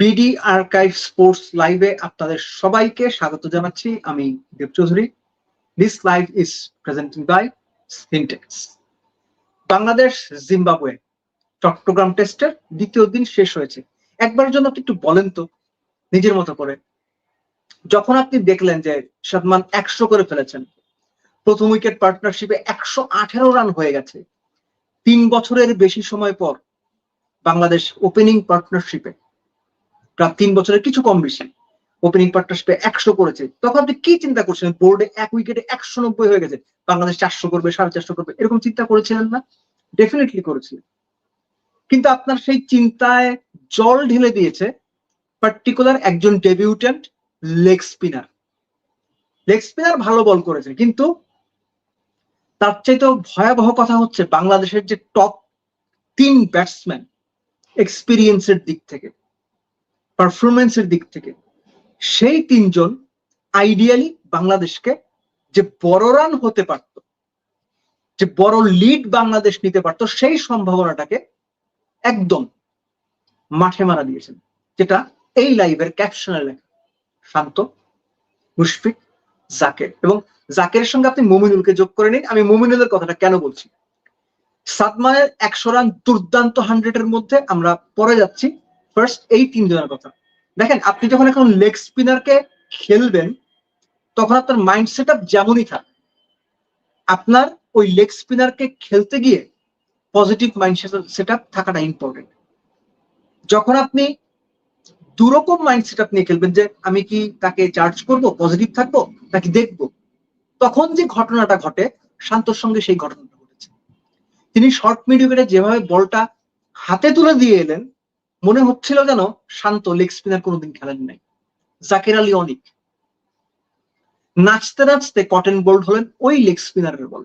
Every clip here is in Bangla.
বিডি আর্কাইভ স্পোর্টস লাইভে আপনাদের সবাইকে স্বাগত জানাচ্ছি। আমি Dev Chowdhury. This live is presenting by Syntex Bangladesh, Zimbabwe Chattogram টেস্টের দ্বিতীয় দিন শেষ হয়েছে। একবারের জন্য আপনি একটু বলেন তো, নিজের মতো করে। যখন আপনি দেখলেন যে সাদমান একশো করে ফেলেছেন, প্রথম উইকেট পার্টনারশিপে একশো আঠেরো রান হয়ে গেছে। তিন বছরের বেশি সময় পর বাংলাদেশ ওপেনিং পার্টনারশিপে প্রায় তিন বছরের কিছু কম বেশি। ওপেনিং পার্টনারশিপে একশো করেছে। তখন আপনি কি চিন্তা করছিলেন? বোর্ডে এক উইকেটে একশো নব্বই হয়ে গেছে। বাংলাদেশ চারশো করবে, সাড়ে চারশো করবে, এরকম চিন্তা করেছিলেন না? ডেফিনেটলি করেছিলেন। কিন্তু আপনার সেই চিন্তায় জল ঢেলে দিয়েছে পার্টিকুলার একজন debutant leg spinner leg spinner ভালো বল করেছে, কিন্তু তার চাইতেও ভয়াবহ কথা হচ্ছে বাংলাদেশের যে টপ তিন ব্যাটসম্যান এক্সপিরিয়েন্সের দিক থেকে। পারফরমেন্সের দিক থেকে, সেই তিনজন আইডিয়ালি বাংলাদেশকে যে বড় রান হতে পারত, যে বড় লিড বাংলাদেশ নিতে পারত, সেই সম্ভাবনাটাকে একদম মাঠে মারা দিয়েছেন, যেটা এই লাইভের ক্যাপশনে লেখা। শান্ত, মুশফিক, জাকের। এবং জাকের সঙ্গে আপনি মুমিনুলকে যোগ করে নিন, আমি মুমিনুলের কথাটা কেন বলছি? সাদমানের একশো রান দুর্দান্ত হান্ড্রেডের মধ্যে আমরা পরে যাচ্ছি ফার্স্ট এই তিনজনের কথা দেখেন, আপনি যখন এখন লেগ স্পিনারকে খেলবেন, তখন আপনার মাইন্ড সেট আপ যেমনই থাক, আপনার ওই লেগ স্পিনারকে খেলতে গিয়ে পজিটিভ মাইন্ড সেট আপ থাকাটা ইম্পর্টেন্ট যখন আপনি দুরকম মাইন্ড সেট আপ নিয়ে খেলবেন যে আমি কি তাকে চার্জ করব পজিটিভ থাকব, নাকি দেখব, তখন যে ঘটনাটা ঘটে, শান্তর সঙ্গে সেই ঘটনাটা ঘটেছে। তিনি শর্ট মিডিউকেটে যেভাবে বলটা হাতে তুলে দিয়ে এলেন মনে হচ্ছিল যেন শান্ত লেগ স্পিনার কোনোদিন খেলেন নাই। জাকির আলী অনিক। নাচতে নাচতে কটেন বোল্ড হলেন ওই লেগ স্পিনারের বল।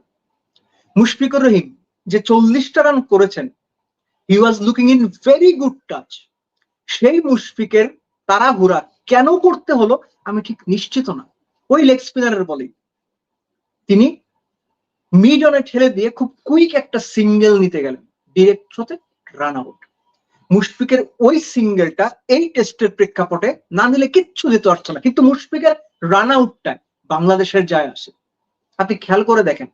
মুশফিকুর রহিম যে চল্লিশটা রান করেছেন he was looking in very good touch সেই মুশফিকের তাড়াহুড়া কেন করতে হলো আমি ঠিক নিশ্চিত না। ওই লেগ স্পিনারের বলেই। তিনি মিড অনে ঠেলে দিয়ে খুব কুইক একটা সিঙ্গেল নিতে গেলেন। ডিরেক্ট হতে রান আউট মুশফিকের ওই সিঙ্গেলটা এই টেস্টের প্রেক্ষাপটে না নিলে কিচ্ছু দিতে পারছে না। কিন্তু মুশফিকের রান আউটটা বাংলাদেশের যায় আসে। আপনি খেয়াল করে দেখেন,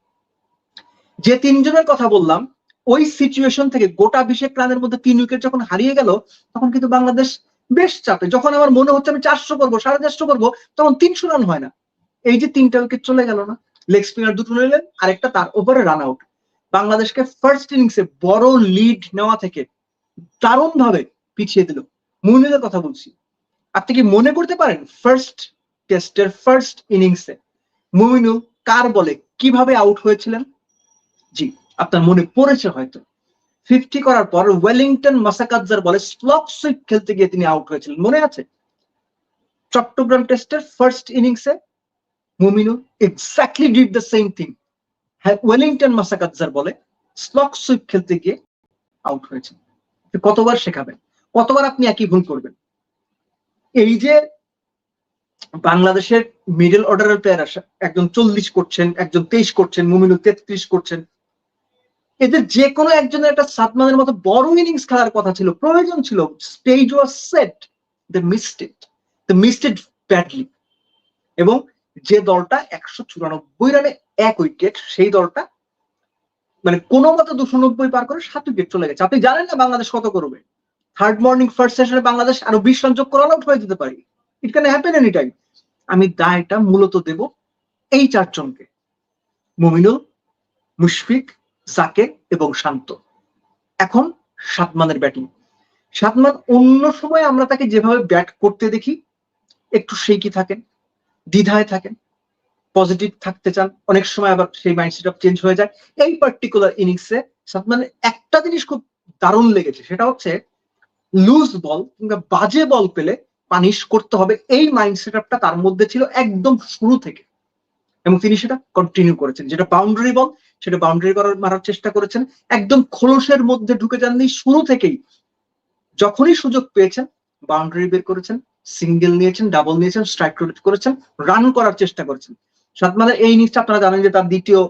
যে তিনজনের কথা বললাম, ওই সিচুয়েশন থেকে গোটা বিশেক রানের মধ্যে তিন উইকেট যখন হারিয়ে গেল, তখন কিন্তু বাংলাদেশ বেশ চাপে। যখন আমার মনে হচ্ছে আমি চারশো করব, সাড়ে চারশো করব, তখন তিনশো রান হয় না। এই যে তিনটা উইকেট চলে গেল না লেগ স্পিনার দুটো নিলেন, আরেকটা তার ওপরে রান আউট বাংলাদেশকে ফার্স্ট ইনিংসে বড় লিড নেওয়া থেকে দারুণ ভাবে পিছিয়ে দিল। মুনিদের কথা বলছি। আপনি কি মনে করতে পারেন ফার্স্ট টেস্টের ফার্স্ট ইনিংসে মুমিনুল কার বলে কীভাবে আউট হয়েছিলেন? জি, আপনার মনে পড়েছে হয়তো। ফিফটি করার পর ওয়েলিংটন মাসাকাজার বলে স্লক সুইপ খেলতে গিয়ে তিনি আউট হয়েছিলেন। মনে আছে? চট্টগ্রাম টেস্টের ফার্স্ট ইনিংসে Mominul exactly did the same thing হ্যাঁ ওয়েলিংটন মাসাকাজার বলে স্লক সুইপ খেলতে গিয়ে আউট হয়েছে কতবার শেখাবেন, কতবার আপনি একই ভুল করবেন। এই যে বাংলাদেশের মিডল অর্ডারের প্লেয়ার আসা, একজন চল্লিশ করছেন, একজন তেইশ করছেন, মুমিনুল তেত্রিশ করছেন, এদের যে কোনো একজনের একটা সাতমানের মতো বড় ইনিংস খেলার কথা ছিল, প্রয়োজন ছিল stage was set the missed it the missed it badly এবং যে দলটা একশো চুরানব্বই রানে এক উইকেট সেই দলটা মানে কোনো মতো দুশো নব্বই পার করে সাত উইকেট চলে গেছে। আপনি জানেন না বাংলাদেশ কত করবে? থার্ড মর্নিং ফার্স্ট সেশনে বাংলাদেশ আরও বিশ রান যোগ করে আউট হয়ে যেতে পারি। It can happen any time আমি দায়টা মূলত দেব এই চারজনকে। মুমিনুল, মুশফিক জাকে এবং শান্ত। এখন সাতমানের ব্যাটিং। সাতমান অন্য সময় আমরা তাকে যেভাবে ব্যাট করতে দেখি, একটু সেই কি থাকেন, দ্বিধায় থাকেন পজিটিভ থাকতে চান, অনেক সময় আবার সেই মাইন্ডসেট অফ চেঞ্জ হয়ে যায়। এই পার্টিকুলার ইনিংসে সাতমানের একটা জিনিস খুব দারুণ লেগেছে, সেটা হচ্ছে লুজ বল কিংবা বাজে বল পেলে পানিশ করতে হবে। এই মাইন্ডসেট আপটা তার মধ্যে ছিল একদম শুরু থেকে। এবং তিনি সেটা কন্টিনিউ করেছেন। যেটা বাউন্ডারি বল সেটা বাউন্ডারি করার মারার চেষ্টা করেছেন। একদম খোলসের মধ্যে ঢুকে যাননি, শুরু থেকেই। যখনই সুযোগ পেয়েছেন বাউন্ডারি বের করেছেন সিঙ্গেল নিয়েছেন ডাবল নিয়েছেন স্ট্রাইক করেছেন রান করার চেষ্টা করেছেন। সাতমানের এই ইনিংসটা আপনারা জানেন যে তার দ্বিতীয়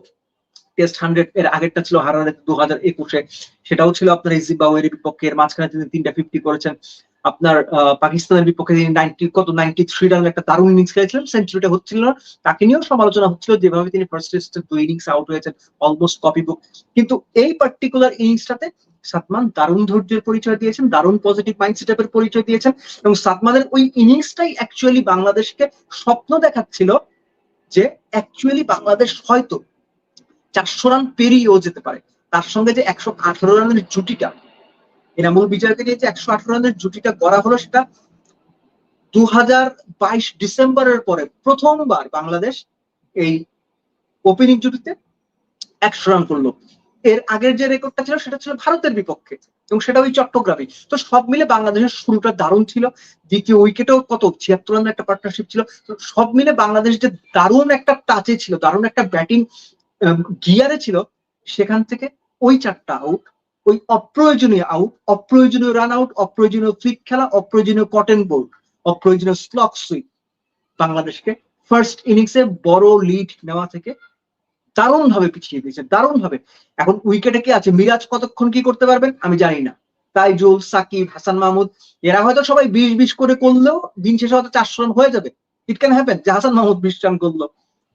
টেস্ট হান্ড্রেড এর আগেরটা ছিল হারারে দু হাজার একুশে। সেটাও ছিল আপনার জিম্বাবুয়ের বিপক্ষে। এর মাঝখানে তিনি তিনটা ফিফটি করেছেন। আপনার পাকিস্তানের বিপক্ষে তিনি নাইনটি কত নাইনটি থ্রি রানের একটা দারুণ ইনিংস খেলেছিলেন। সেঞ্চুরিটা হচ্ছিল না। তাকে নিয়েও সমালোচনা হচ্ছিল যেভাবে তিনি ফার্স্ট টেস্টে দুই ইনিংস আউট হয়েছেন অলমোস্ট কপি বুক কিন্তু এই পার্টিকুলার ইনিংসটাতে সাতমান দারুণ ধৈর্যের পরিচয় দিয়েছেন, দারুণ পজিটিভ মাইন্ড সেটআপের পরিচয় দিয়েছেন এবং সাতমানের ওই ইনিংসটাই অ্যাকচুয়ালি বাংলাদেশকে স্বপ্ন দেখাচ্ছিল যে অ্যাকচুয়ালি বাংলাদেশ হয়তো চারশো রান পেরিয়েও যেতে পারে। তার সঙ্গে যে একশো আঠারো রানের জুটিটা এনামুল বিজয়কে নিয়ে যে একশো আঠারো রানের জুটিটা করা হলো সেটা দু হাজার বাইশ ডিসেম্বরের পরে প্রথমবার বাংলাদেশ এই ওপেনিং জুটিতে একশো রান করল। এর আগের যে রেকর্ডটা ছিল সেটা ছিল ভারতের বিপক্ষে। এবং সেটা ওই চট্টগ্রামে। তো সব মিলে বাংলাদেশের শুরুটা দারুণ ছিল, দ্বিতীয় উইকেটেও কত? ছিয়াত্তর রানের একটা পার্টনারশিপ ছিল। তো সব মিলে বাংলাদেশ যে দারুণ একটা টাচে ছিল, দারুণ একটা ব্যাটিং গিয়ারে ছিল, সেখান থেকে ওই চারটা আউট ওই অপ্রয়োজনীয় আউট অপ্রয়োজনীয় রান আউট অপ্রয়োজনীয় ফ্লিক খেলা, অপ্রয়োজনীয় কটেন বোর্ড অপ্রয়োজনীয় স্লক সুইপ বাংলাদেশকে ফার্স্ট ইনিংসে বড় লিড নেওয়া থেকে দারুণ ভাবে পিছিয়ে দিয়েছে দারুণ ভাবে এখন উইকেটে কি আছে? মিরাজ কতক্ষণ কি করতে পারবেন? আমি জানি না। তাইজুল, সাকিব, হাসান মাহমুদ, এরা হয়তো সবাই বিশ বিশ করে করলেও দিন শেষে হয়তো চারশো রান হয়ে যাবে। ইট ক্যান হ্যাপেন যে হাসান মাহমুদ বিশ রান করল,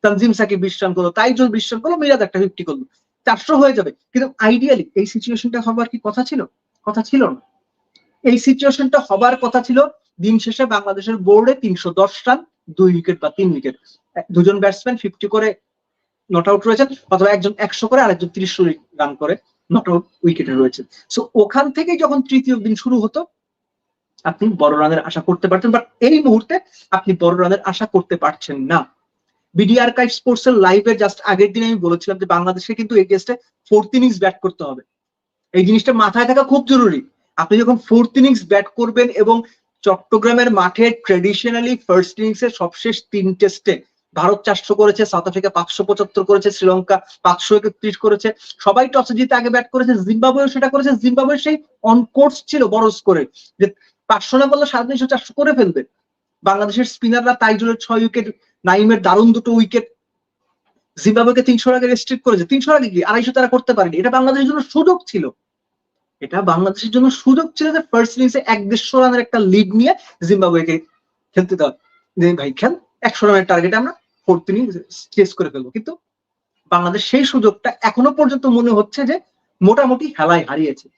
তানজিম সাকিব বিশ রান করল, তাইজুল বিশ রান করল, মিরাজ একটা ফিফটি করল। চারশো হয়ে যাবে। কিন্তু আইডিয়ালি এই সিচুয়েশনটা হবার কি কথা ছিল? কথা ছিল না। এই সিচুয়েশনটা হবার কথা ছিল দিন শেষে বাংলাদেশের বোর্ডে তিনশো দশ রান, দুই উইকেট বা তিন উইকেট দুজন ব্যাটসম্যান ফিফটি করে নট আউট রয়েছেন, অথবা একজন একশো করে আরেকজন তিরিশ রান করে নট আউট উইকেটে রয়েছে সো ওখান থেকে যখন তৃতীয় দিন শুরু হতো, আপনি বড় রানের আশা করতে পারতেন বাট এই মুহূর্তে আপনি বড় রানের আশা করতে পারছেন না। বিডি আর্কাইভ স্পোর্টস এর লাইভে জাস্ট আগের দিন আমি বলেছিলাম যে বাংলাদেশকে কিন্তু এই টেস্টে ফোর্থ ইনিংস ব্যাট করতে হবে। এই জিনিসটা মাথায় থাকা খুব জরুরি। আপনি যখন ফোর্থ ইনিংস ব্যাট করবেন এবং চট্টগ্রামের মাঠে ট্রেডিশনালি ফার্স্ট ইনিংসের সবশেষ তিন টেস্টে ভারত চারশো করেছে, সাউথ আফ্রিকা পাঁচশো পঁচাত্তর করেছে, শ্রীলঙ্কা পাঁচশো একত্রিশ করেছে। সবাই টসে জিতে আগে ব্যাট করেছে, জিম্বাবুয়েও সেটা করেছে জিম্বাবুয়ে সেই অন কোর্স ছিল বড় স্কোরে যে পাঁচশো না বললে সাড়ে তিনশো চারশো করে ফেলবে। বাংলাদেশের স্পিনাররা তাই তাইজুলের ছয় উইকেট নাইমের দারুণ দুটো উইকেট জিম্বাবুয়েকে তিনশো আগে রেস্ট্রিক্ট করেছে। তিনশো আগে কি? আড়াইশো তারা করতে পারেনি। এটা বাংলাদেশের জন্য সুযোগ ছিল। এটা বাংলাদেশের জন্য সুযোগ ছিল যে ফার্স্ট ইনিংসে এক দেড়শো রানের একটা লিড নিয়ে জিম্বাবুয়েকে খেলতে দেওয়া। ভাই, খেল। একশো রানের টার্গেট আমরা ফোর্থ ইনিংস চেস করে ফেলব। কিন্তু বাংলাদেশ সেই সুযোগটা এখনও পর্যন্ত মনে হচ্ছে যে মোটামুটি হেলায় হারিয়েছে।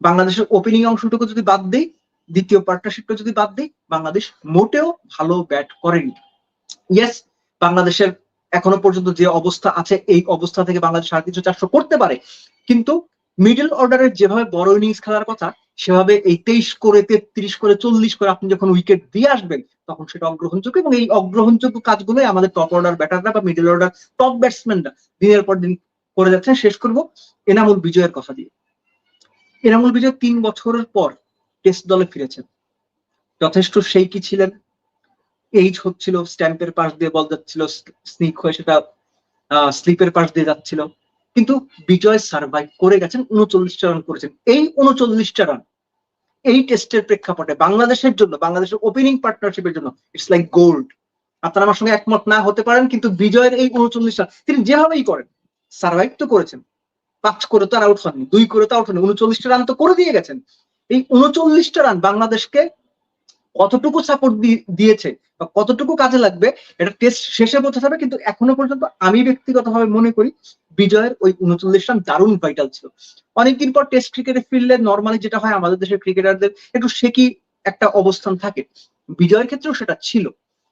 বাংলাদেশের ওপেনিং অংশটুকু যদি বাদ দেই, দ্বিতীয় পার্টনারশিপটা যদি বাদ দিই, বাংলাদেশ মোটেও ভালো ব্যাট করেনি। ইয়েস বাংলাদেশের এখনও পর্যন্ত যে অবস্থা আছে, এই অবস্থা থেকে বাংলাদেশ সাড়ে তিনশো চারশো করতে পারে। কিন্তু মিডল অর্ডারের যেভাবে বড় ইনিংস খেলার কথা সেভাবে এই তেইশ করে, তেত্রিশ করে, চল্লিশ করে আপনি যখন উইকেট দিয়ে আসবেন, তখন সেটা অগ্রহণযোগ্য এবং এই অগ্রহণযোগ্য কাজগুলোই আমাদের টপ অর্ডার ব্যাটাররা বা মিডল অর্ডার টপ ব্যাটসম্যানরা দিনের পর দিন করে যাচ্ছেন। শেষ করব এনামুল বিজয়ের কথা দিয়ে। এনামুল বিজয় তিন বছরের পর টেস্ট দলে ফিরেছেন। যথেষ্ট সেই কি ছিলেন? এইজ হচ্ছিল স্ট্যাম্পের পাশ দিয়ে বল যাচ্ছিল স্নিক হয়ে সেটা স্লিপের পাশ দিয়ে যাচ্ছিল। কিন্তু বিজয় সার্ভাইভ করে গেছেন উনচল্লিশটা রান করেছেন। এই উনচল্লিশটা রান এই টেস্টের প্রেক্ষাপটে বাংলাদেশের জন্য, বাংলাদেশের ওপেনিং পার্টনারশিপের জন্য ইটস লাইক গোল্ড আপনারা আমার সঙ্গে একমত না হতে পারেন, কিন্তু বিজয়ের এই উনচল্লিশ রান তিনি যেভাবেই করেন সার্ভাইভ তো করেছেন। পাঁচ করে তো আর আউট হননি, দুই করে তো আউট হননি উনচল্লিশটা রান তো করে দিয়ে গেছেন। এই উনচল্লিশটা রান বাংলাদেশকে কতটুকু সাপোর্ট দিয়েছে বা কতটুকু কাজে লাগবে, এটা টেস্ট শেষে বোঝা যাবে, কিন্তু এখনও পর্যন্ত আমি ব্যক্তিগতভাবে মনে করি বিজয়ের ওই উনচল্লিশ রান দারুণ ভাইটাল ছিল। অনেকদিন পর টেস্ট ক্রিকেটে ফিরলে নর্মালি যেটা হয় আমাদের দেশের ক্রিকেটারদের একটু শেকি একটা অবস্থান থাকে। বিজয়ের ক্ষেত্রেও সেটা ছিল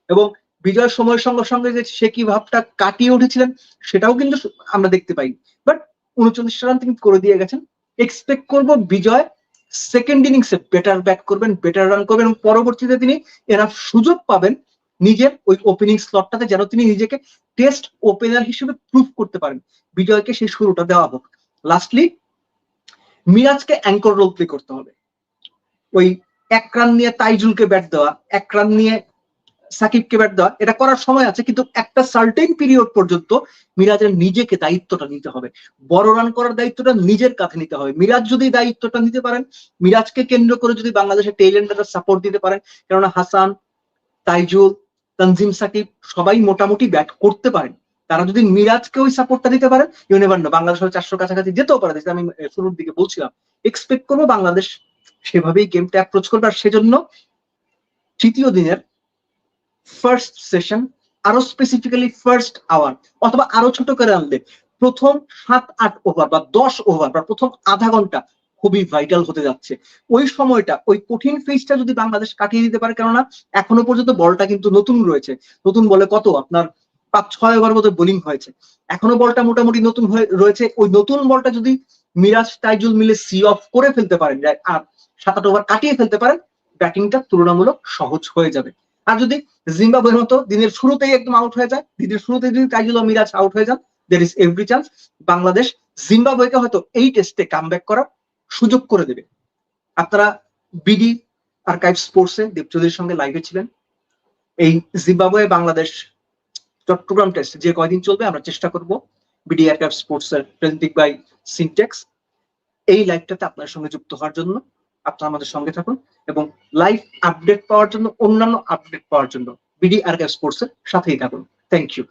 এবং বিজয়ের সময়ের সঙ্গে সঙ্গে যে শেকি ভাবটা কাটিয়ে উঠেছিলেন সেটাও কিন্তু আমরা দেখতে পাই। বাট উনচল্লিশ রান তিনি করে দিয়ে গেছেন। এক্সপেক্ট করব বিজয় সেকেন্ড ইনিংসে বেটার ব্যাট করবেন বেটার রান করবেন এবং পরবর্তীতে তিনি এরা সুযোগ পাবেন নিজের ওই ওপেনিং স্লটটাতে যেন তিনি নিজেকে টেস্ট ওপেনার হিসেবে প্রুভ করতে পারেন। বিজয়কে সেই শুরুটা দেওয়া হোক। লাস্টলি মিরাজকে অ্যাঙ্কর রোল প্লে করতে হবে। ওই এক রান নিয়ে তাইজুলকে ব্যাট দেওয়া, এক রান নিয়ে সাকিবকে ব্যাট দেওয়া, এটা করার সময় আছে, কিন্তু একটা সার্টেন পিরিয়ড পর্যন্ত মিরাজের নিজেকে দায়িত্বটা নিতে হবে। বড় রান করার দায়িত্বটা নিজের কাছে নিতে হবে। মিরাজ যদি দায়িত্বটা নিতে পারেন, মিরাজকে কেন্দ্র করে যদি বাংলাদেশের টেইলেন্ডাররা সাপোর্ট দিতে পারেন, কেননা হাসান, তাইজুল তানজিম সাকিব সবাই মোটামুটি ব্যাট করতে পারেন। তারা যদি মিরাজকে ওই সাপোর্টটা দিতে পারেন ইউনিভার বাংলাদেশ চারশো কাছাকাছি যেতেও পারে। আমি শুরুর দিকে বলছিলাম। এক্সপেক্ট করব বাংলাদেশ সেভাবেই গেমটা অ্যাপ্রোচ করবে। আর সেজন্য তৃতীয় দিনের ফার্স্ট সেশন আরও স্পেসিফিক্যালি ফার্স্ট আওয়ার অথবা আরও ছোট করে আনলে, প্রথম সাত আট ওভার বা দশ ওভার বা প্রথম আধা ঘণ্টা খুবই ভাইটাল হতে যাচ্ছে। ওই সময়টা, ওই কঠিন ফেজটা যদি বাংলাদেশ কাটিয়ে দিতে পারে, কেননা এখনও পর্যন্ত বলটা কিন্তু নতুন রয়েছে। নতুন বলে কত? আপনার পাঁচ, ছয় ওভার মতো বোলিং হয়েছে। এখনও বলটা মোটামুটি নতুন হয়ে রয়েছে। ওই নতুন বলটা যদি মিরাজ টাইজুল মিলে সি অফ করে ফেলতে পারেন আর সাত, আট ওভার কাটিয়ে ফেলতে পারেন ব্যাটিংটা তুলনামূলক সহজ হয়ে যাবে। আর যদি জিম্বাবুয়ের মতো দিনের শুরুতেই একদম আউট হয়ে যায়, দিনের শুরুতেই যদি টাইজুল ও মিরাজ আউট হয়ে যান there is every chance Bangladesh জিম্বাবুয়েকে হয়তো এই টেস্টে কাম করার সুযোগ করে দেবে। আপনারা বিডি আর্কাইভ স্পোর্টসে দেবচৌধুরীর সঙ্গে লাইভে ছিলেন। এই জিম্বাবুয়ে বাংলাদেশ চট্টগ্রাম টেস্ট যে কয়দিন চলবে আমরা চেষ্টা করব বিডি আর্কাইভ স্পোর্টস এর প্রেজেন্টিং বাই সিনটেক্স এই লাইভটাতে আপনার সঙ্গে যুক্ত হওয়ার জন্য আপনারা আমাদের সঙ্গে থাকুন এবং লাইভ আপডেট পাওয়ার জন্য অন্যান্য আপডেট পাওয়ার জন্য বিডি আর্কাইভ স্পোর্টস এর সাথেই থাকুন। Thank you